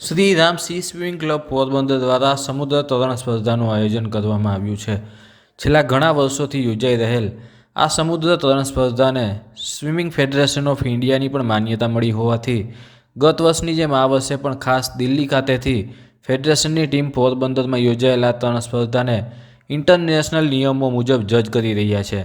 Shri Ram sea swimming club Porbandar દ્વારા સમુદ્ર તરણ સ્પર્ધાનું આયોજન કરવામાં આવ્યું છે. છેલ્લા ઘણા વર્ષોથી યોજાઈ રહેલ આ સમુદ્ર તરણ સ્પર્ધાને સ્વિમિંગ ફેડરેશન ઓફ ઇન્ડિયાની પણ માન્યતા મળી હોવાથી ગત વર્ષની જેમ આ વર્ષે પણ ખાસ દિલ્હી ખાતેથી ફેડરેશનની ટીમ પોરબંદરમાં યોજાયેલા તરણ સ્પર્ધાને ઇન્ટરનેશનલ નિયમો મુજબ જજ કરી રહ્યા છે.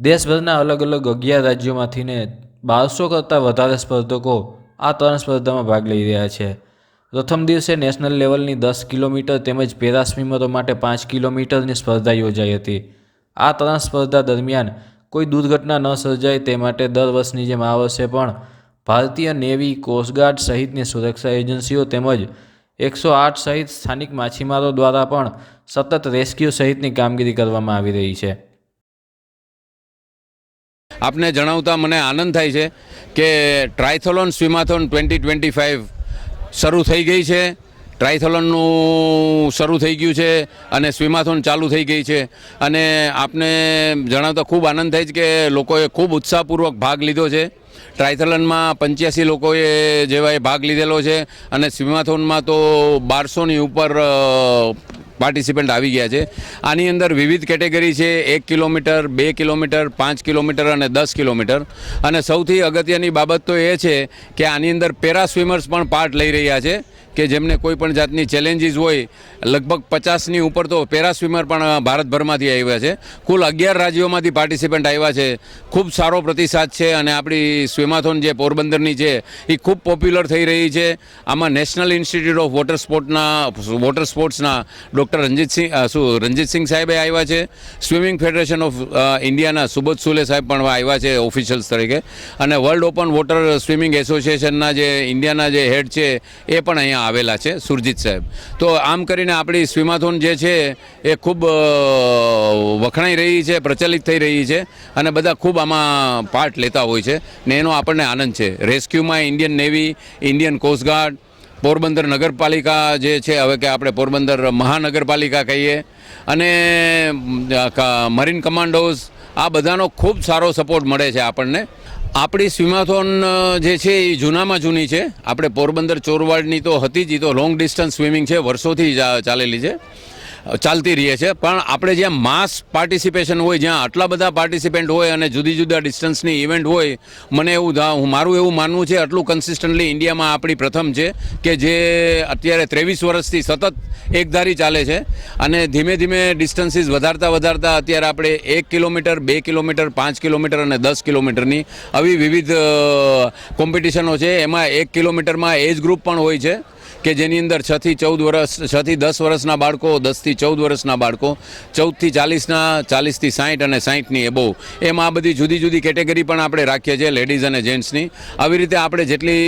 દેશભરના અલગ અલગ અગિયાર રાજ્યોમાંથીને બારસો કરતાં વધારે સ્પર્ધકો આ તરણ સ્પર્ધામાં ભાગ લઈ રહ્યા છે. પ્રથમ દિવસે નેશનલ લેવલની દસ કિલોમીટર તેમજ પેરા સ્વિમરો માટે પાંચ કિલોમીટરની સ્પર્ધા યોજાઈ હતી. આ ત્રણ સ્પર્ધા દરમિયાન કોઈ દુર્ઘટના ન સર્જાય તે માટે દર વર્ષની જેમ આ વર્ષે પણ ભારતીય નેવી કોસ્ટગાર્ડ સહિતની સુરક્ષા એજન્સીઓ તેમજ એકસો આઠ સહિત સ્થાનિક માછીમારો દ્વારા પણ સતત રેસ્ક્યુ સહિતની કામગીરી કરવામાં આવી રહી છે. આપને જણાવતા મને આનંદ થાય છે કે triathlon swimathon twenty twenty five શરૂ થઈ ગઈ છે. ટ્રાયથલોનનું શરૂ થઈ ગયું છે અને સ્વિમાથોન ચાલુ થઈ ગઈ છે. અને આપને જણાવતા ખૂબ આનંદ થાય છે કે લોકોએ ખૂબ ઉત્સાહપૂર્વક ભાગ લીધો છે. ટ્રાયથલનમાં પંચ્યાસી લોકોએ જેવાએ ભાગ લીધેલો છે અને સ્વિમાથોનમાં તો બારસોની ઉપર પાર્ટિસિપન્ટ આવી ગયા છે. આની અંદર વિવિધ કેટેગરી છે. એક કિલોમીટર, બે કિલોમીટર, પાંચ કિલોમીટર અને દસ કિલોમીટર. અને સૌથી અગત્યની બાબત તો એ છે કે આની અંદર પેરા સ્વિમર્સ પણ પાર્ટ લઈ રહ્યા છે. કે જેમને કોઈ પણ જાતની ચેલેન્જીસ હોય લગભગ પચાસની ઉપર તો પેરા સ્વિમર પણ ભારતભરમાંથી આવ્યા છે. કુલ અગિયાર રાજ્યોમાંથી પાર્ટિસિપન્ટ આવ્યા છે. ખૂબ સારો પ્રતિસાદ છે અને આપણી સ્વિમાથોન જે પોરબંદરની છે એ ખૂબ પોપ્યુલર થઈ રહી છે. આમાં નેશનલ ઇન્સ્ટિટ્યૂટ ઓફ વોટર સ્પોર્ટના વોટર સ્પોર્ટ્સના ડૉક્ટર રંજીતસિંહ અ, શું રંજીતસિંહ સાહેબે આવ્યા છે. સ્વિમિંગ ફેડરેશન ઓફ ઇન્ડિયાના સુબોધ સુલે સાહેબ પણ આવ્યા છે ઓફિશિયલ્સ તરીકે. અને વર્લ્ડ ઓપન વોટર સ્વિમિંગ એસોસિએશનના જે ઇન્ડિયાના જે હેડ છે એ પણ અહીંયા આવેલા છે, સુરજીત સાહેબ. તો આમ કરીને આપણી સ્વિમાથોન જે છે, એ ખૂબ વખણાઈ રહી છે, પ્રચલિત થઈ રહી છે અને બધા ખૂબ આમાં પાર્ટ લેતા હોય છે ને એનો આપણને આનંદ છે. રેસ્ક્યુમાં Indian navy, Indian coast guard Porbandar નગરપાલિકા જે છે, હવે કે આપણે પોરબંદર મહાનગરપાલિકા કહીએ અને મરીન કમાન્ડોઝ, આ બધાનો ખૂબ સારો સપોર્ટ મળે છે આપણને. આપણી સ્વિમાથોન જે છે એ જૂનામાં જૂની છે. આપણે પોરબંદર ચોરવાડની તો હતી જ તો લોંગ ડિસ્ટન્સ સ્વિમિંગ છે, વર્ષોથી ચાલેલી છે. ચાલતી રહીએ છે. પણ આપણે જ્યાં માસ પાર્ટિસિપેશન હોય, જ્યાં આટલા બધા પાર્ટિસિપેન્ટ હોય અને જુદી જુદા ડિસ્ટન્સની ઇવેન્ટ હોય, મને એવું હું મારું એવું માનવું છે, આટલું કન્સિસ્ટન્ટલી ઇન્ડિયામાં આપણી પ્રથમ છે કે જે અત્યારે ત્રેવીસ વર્ષથી સતત એકધારી ચાલે છે. અને ધીમે ધીમે ડિસ્ટન્સીસ વધારતા વધારતા અત્યારે આપણે એક કિલોમીટર, બે કિલોમીટર, પાંચ કિલોમીટર અને દસ કિલોમીટરની આવી વિવિધ કોમ્પિટિશનો છે. એમાં એક કિલોમીટરમાં એજ ગ્રુપ પણ હોય છે. કે જેની અંદર છથી ચૌદ વર્ષ છથી દસ વર્ષના બાળકો દસથી ચૌદ વર્ષના બાળકો ચૌદથી ચાલીસના ચાલીસથી સાઠ અને સાઠની એબો એમ આ બધી જુદી જુદી કેટેગરી પણ આપણે રાખીએ છીએ લેડીઝ અને જેન્ટ્સની આવી રીતે આપણે જેટલી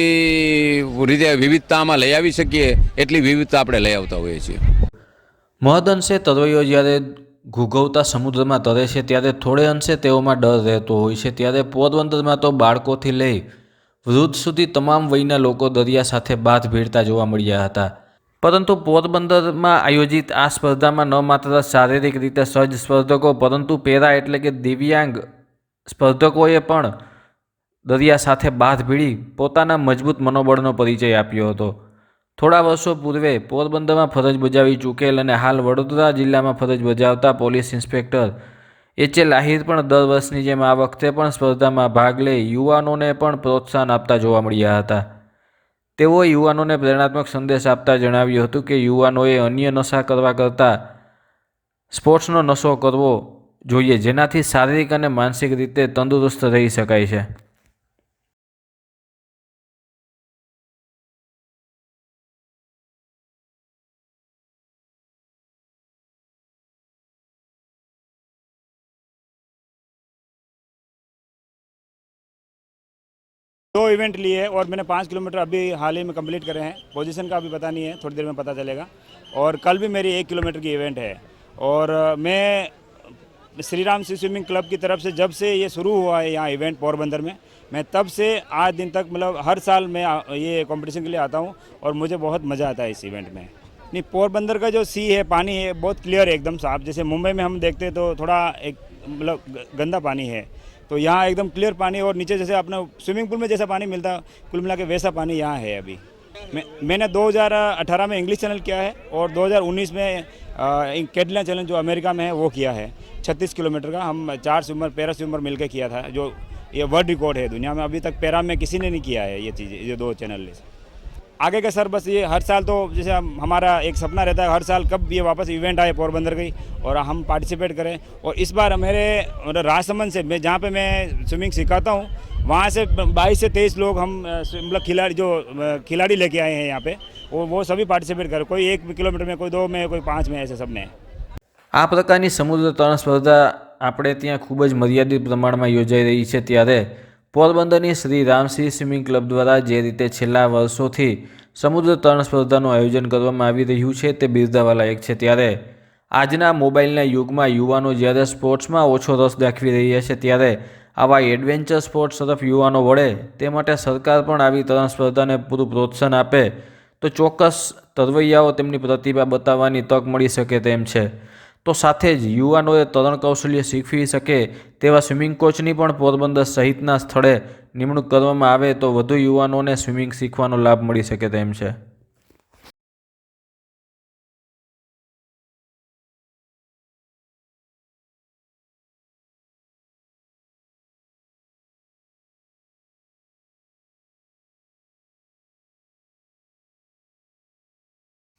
રીતે વિવિધતામાં લઈ આવી શકીએ, એટલી વિવિધતા આપણે લઈ આવતા હોઈએ છીએ. મહદઅંશે તરવૈયો જ્યારે ઘૂઘવતા સમુદ્રમાં તરે છે, ત્યારે થોડે અંશે તેઓમાં ડર રહેતો હોય છે, ત્યારે પોરબંદરમાં તો બાળકોથી લઈ વૃદ્ધ સુધી તમામ વયના લોકો દરિયા સાથે બાથ ભીડતા જોવા મળ્યા હતા. પરંતુ પોરબંદરમાં આયોજિત આ સ્પર્ધામાં ન માત્ર શારીરિક રીતે સજ્જ સ્પર્ધકો, પરંતુ પેરા એટલે કે દિવ્યાંગ સ્પર્ધકોએ પણ દરિયા સાથે બાથ ભીડી પોતાના મજબૂત મનોબળનો પરિચય આપ્યો હતો. થોડા વર્ષો પૂર્વે પોરબંદરમાં ફરજ બજાવી ચૂકેલ અને હાલ વડોદરા જિલ્લામાં ફરજ બજાવતા પોલીસ ઇન્સ્પેક્ટર એચ લાહિર પણ દર વર્ષની જેમ આ વખતે પણ સ્પર્ધામાં ભાગ લઈ યુવાનોને પણ પ્રોત્સાહન આપતા જોવા મળ્યા હતા. તેઓએ યુવાનોને પ્રેરણાત્મક સંદેશ આપતા જણાવ્યું હતું કે યુવાનોએ અન્ય નશા કરવા કરતાં સ્પોર્ટ્સનો નશો કરવો જોઈએ જેનાથી શારીરિક અને માનસિક રીતે તંદુરસ્ત રહી શકાય છે. दो इवेंट लिए और मैंने पाँच किलोमीटर अभी हाल ही में कंप्लीट करे हैं। पोजीशन का अभी पता नहीं है, थोड़ी देर में पता चलेगा। और कल भी मेरी एक किलोमीटर की इवेंट है। और मैं Shri Ram sea swimming club की तरफ़ से जब से ये शुरू हुआ है यहाँ इवेंट पोरबंदर में, मैं तब से आज दिन तक मतलब हर साल मैं ये कंपटीशन के लिए आता हूँ और मुझे बहुत मज़ा आता है इस इवेंट में। नहीं, पोरबंदर का जो सी है, पानी है, बहुत क्लियर है एकदम साफ़। जैसे मुंबई में हम देखते तो थोड़ा एक मतलब गंदा पानी है। तो यहाँ एकदम क्लियर पानी और नीचे जैसे अपना स्विमिंग पूल में जैसा पानी मिलता, कुल मिला के वैसा पानी यहाँ है अभी। मैं, मैंने 2018 में इंग्लिश चैनल किया है और 2019 में कैटलिया चैनल जो अमेरिका में है, वो किया है। 36 किलोमीटर का हम चार स्विमर पैरा स्विमर मिलकर किया था, जो ये वर्ल्ड रिकॉर्ड है दुनिया में। अभी तक पैरा में किसी ने नहीं किया है ये चीज़, ये दो चैनल आगे का सर बस ये हर साल तो जैसे हम हमारा एक सपना रहता है हर साल कब ये वापस इवेंट आए पोरबंदर की और हम पार्टिसिपेट करें और इस बार मेरे मतलब राजसमंद से मैं जहाँ पे मैं स्विमिंग सिखाता हूँ वहाँ से 22 से 23 लोग हम अ, मतलब खिलाड़ी जो अ, खिलाड़ी लेके आए हैं यहाँ पे वो वो सभी पार्टिसिपेट कर कोई एक किलोमीटर में कोई दो में कोई पाँच में ऐसे सब में है આ પ્રકારની સમુદ્ર તરણ સ્પર્ધા આપણે ત્યાં ખૂબ જ મર્યાદિત પ્રમાણમાં યોજાઈ રહી છે ત્યારે પોરબંદરની શ્રી રામસિંહ સ્વિમિંગ ક્લબ દ્વારા જે રીતે છેલ્લા વર્ષોથી સમુદ્ર તરણ સ્પર્ધાનું આયોજન કરવામાં આવી રહ્યું છે તે બિરદાવા લાયક છે. ત્યારે આજના મોબાઈલના યુગમાં યુવાનો જ્યારે સ્પોર્ટ્સમાં ઓછો રસ દાખવી રહ્યા છે, ત્યારે આવા એડવેન્ચર સ્પોર્ટ્સ તરફ યુવાનો વળે તે માટે સરકાર પણ આવી તરણ સ્પર્ધાને પૂરું પ્રોત્સાહન આપે તો ચોક્કસ તરવૈયાઓ તેમની પ્રતિભા બતાવવાની તક મળી શકે તેમ છે. તો સાથે જ યુવાનોએ તરણ કૌશલ્ય શીખવી શકે તેવા સ્વિમિંગ કોચની પણ પોરબંદર સહિતના સ્થળે નિમણૂક કરવામાં આવે તો વધુ યુવાનોને સ્વિમિંગ શીખવાનો લાભ મળી શકે તેમ છે.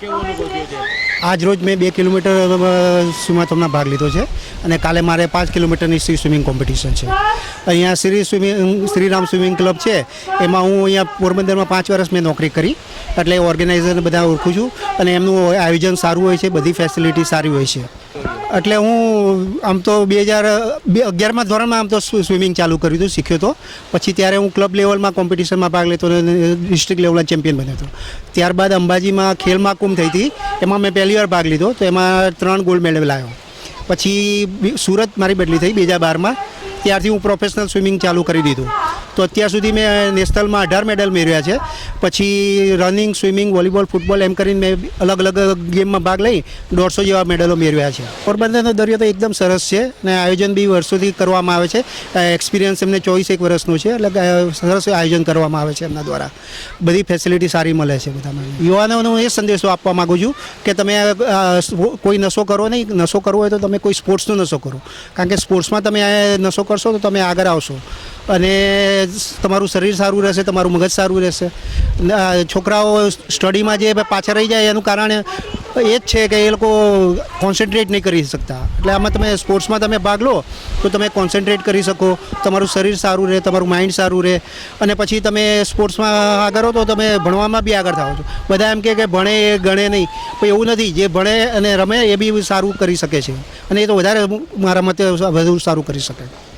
આજ રોજ મેં બે કિલોમીટર સ્વિમાથોનમાં ભાગ લીધો છે અને કાલે મારે પાંચ કિલોમીટરની સી સ્વિમિંગ કોમ્પિટિશન છે. અહીંયા Shri swimming, Shriram swimming club છે. એમાં હું અહીંયા પોરબંદરમાં પાંચ વર્ષ મેં નોકરી કરી. એટલે ઓર્ગેનાઇઝરને બધા ઓળખું છું અને એમનું આયોજન સારું હોય છે, બધી ફેસિલિટી સારી હોય છે. એટલે હું આમ તો બે હજાર, બે અગિયારમાં ધોરણમાં આમ તો સ્વિમિંગ ચાલુ કર્યું હતું, શીખ્યો હતો પછી ત્યારે હું ક્લબ લેવલમાં કોમ્પિટિશનમાં ભાગ લેતો અને ડિસ્ટ્રિક્ટ લેવલના ચેમ્પિયન બન્યો હતો. ત્યારબાદ અંબાજીમાં ખેલ મહાકુંભ થઈ હતી, એમાં મેં પહેલી વાર ભાગ લીધો, તો એમાં ત્રણ ગોલ્ડ મેડલ લાવ્યો પછી સુરત મારી બદલી થઈ, બે હજાર બારમાં. ત્યારથી હું પ્રોફેશનલ સ્વિમિંગ ચાલુ કરી દીધું. તો અત્યાર સુધી મેં નેશનલમાં અઢાર મેડલ મેળવ્યા છે. પછી રનિંગ, સ્વિમિંગ, વોલીબોલ, ફૂટબોલ એમ કરીને મેં અલગ અલગ ગેમમાં ભાગ લઈ દોઢસો જેવા મેડલો મેળવ્યા છે. પોરબંદરનો દરિયો તો એકદમ સરસ છે અને આયોજન બી વર્ષોથી કરવામાં આવે છે. એક્સપિરિયન્સ એમને ચોવીસ એક વર્ષનું છે એટલે સરસ આયોજન કરવામાં આવે છે એમના દ્વારા. બધી ફેસિલિટી સારી મળે છે બધામાં હું એ સંદેશો આપવા માગું છું કે તમે કોઈ નશો કરો નહીં. નશો કરવો હોય તો તમે કોઈ સ્પોર્ટ્સનો નશો કરો. કારણ કે સ્પોર્ટ્સમાં તમે નશો કરશો તો તમે આગળ આવશો. અને તમારું શરીર સારું રહેશે, તમારું મગજ સારું રહેશે. છોકરાઓ સ્ટડીમાં જે પાછળ રહી જાય એનું કારણ એ જ છે કે એ લોકો કોન્સન્ટ્રેટ નહીં કરી શકતા. એટલે આમાં તમે સ્પોર્ટ્સમાં તમે ભાગ લો, તો તમે કોન્સન્ટ્રેટ કરી શકો. તમારું શરીર સારું રહે, તમારું માઇન્ડ સારું રહે. અને પછી તમે સ્પોર્ટ્સમાં આગળ હો તો તમે ભણવામાં બી આગળ થાઓ છો. બધા એમ કે ભણે એ ગણે નહીં. પણ એવું નથી. જે ભણે અને રમે એ બી સારું કરી શકે છે. અને એ તો વધારે મારા મતે વધુ સારું કરી શકે.